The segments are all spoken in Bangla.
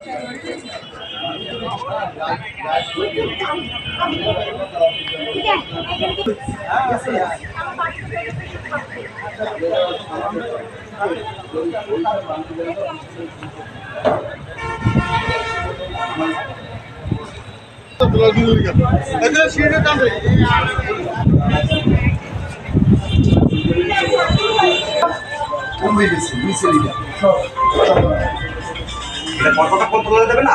哎，你这车怎么这样？কতটা কন্ট্রোল দেবে না?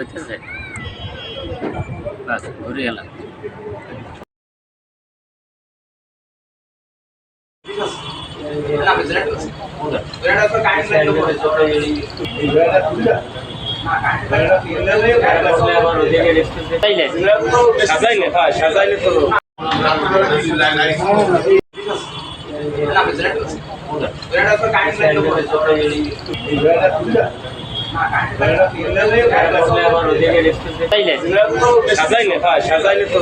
হইতেছে বাস ঘুরে গেলাম সাজাইলে হ্যাঁ সাজাইলে তো সাজাইলে সাজাইলে তো